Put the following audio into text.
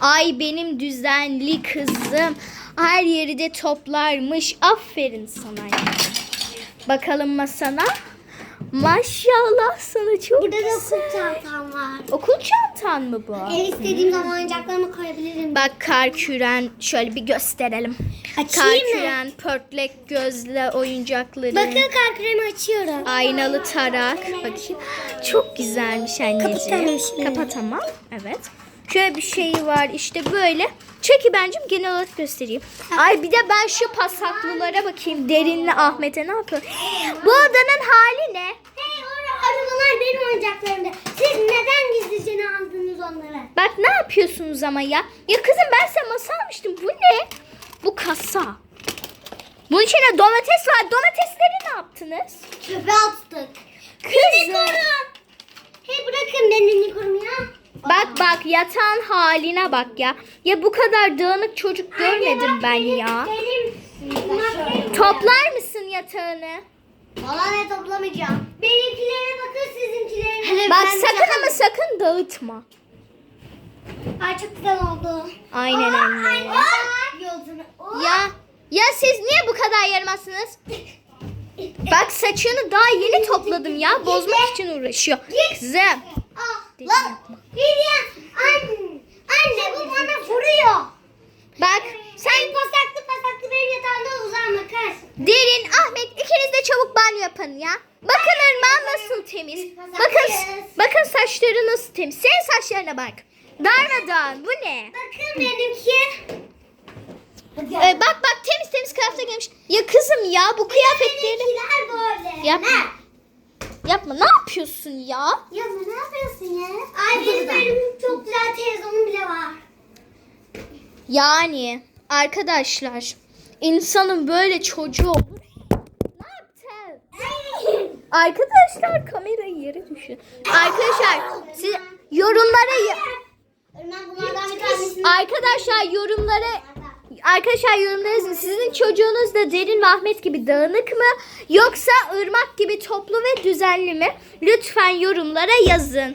Ay benim düzenli kızım. Her yeri de toplarmış. Aferin sana. ya. Bakalım masana. Maşallah sana çok Burada da güzel. okul çantam var. Okul çantan mı bu? Ev istediğim zaman oyuncaklarımı koyabilirim. Bak kar küren şöyle bir gösterelim. Açayım kar küren, pörtlek gözle oyuncakları. Bakın kar kremi açıyorum. Aynalı tarak. Bakayım. Çok güzelmiş anneciğim. Kapatalım şimdi. Kapatamam. Evet. Şöyle bir şey var işte böyle. Çeki bencim genel olarak göstereyim. Ay bir de ben şu pasaklılara bakayım. Derinli Ahmet'e ne yapıyor? Bu odanın hali ne? Hey orada arabalar benim oyuncaklarımda. Siz neden gizlice aldınız onları? Bak ne yapıyorsunuz ama ya? Ya kızım ben size masa almıştım. Bu ne? Bu kasa. Bunun içine domates var. Domatesleri ne yaptınız? Çöpe attık. Kızım. Hey bırakın beni Nikorum ya. Bak yatağın haline bak ya. Ya bu kadar dağınık çocuk görmedim ben ya. Benim Toplar mısın yatağını? Valla ne toplamayacağım. Benimkilere bakın sizinkilere. Bak sakın ama sakın dağıtma. Ay çok güzel oldu. Aynen anne. Anne. Yolcunu. Ya ya siz niye bu kadar yaramazsınız? Bak saçını daha yeni topladım ya. Bozmak için uğraşıyor. Kızım. Yapın ya. Bakın Irmak'ın nasıl temiz. Bakın bakın saçları nasıl temiz. Senin saçlarına bak. Darmadağın bu ne? Bakın benimki. Ee, bak bak temiz temiz kıyafete gelmiş. Ya kızım ya bu kıyafetleri böyle. Yapma. Yapma. Ne yapıyorsun ya? Ya ne yapıyorsun ya? Ay benim, benim çok güzel televizyonum bile var. Yani arkadaşlar insanın böyle çocuğu olur. Arkadaşlar kamerayı yere düşün. Arkadaşlar siz yorumlara arkadaşlar yorumlara Arkadaşlar yorumlara yazın. Sizin çocuğunuz da Derin ve Ahmet gibi dağınık mı? Yoksa ırmak gibi toplu ve düzenli mi? Lütfen yorumlara yazın.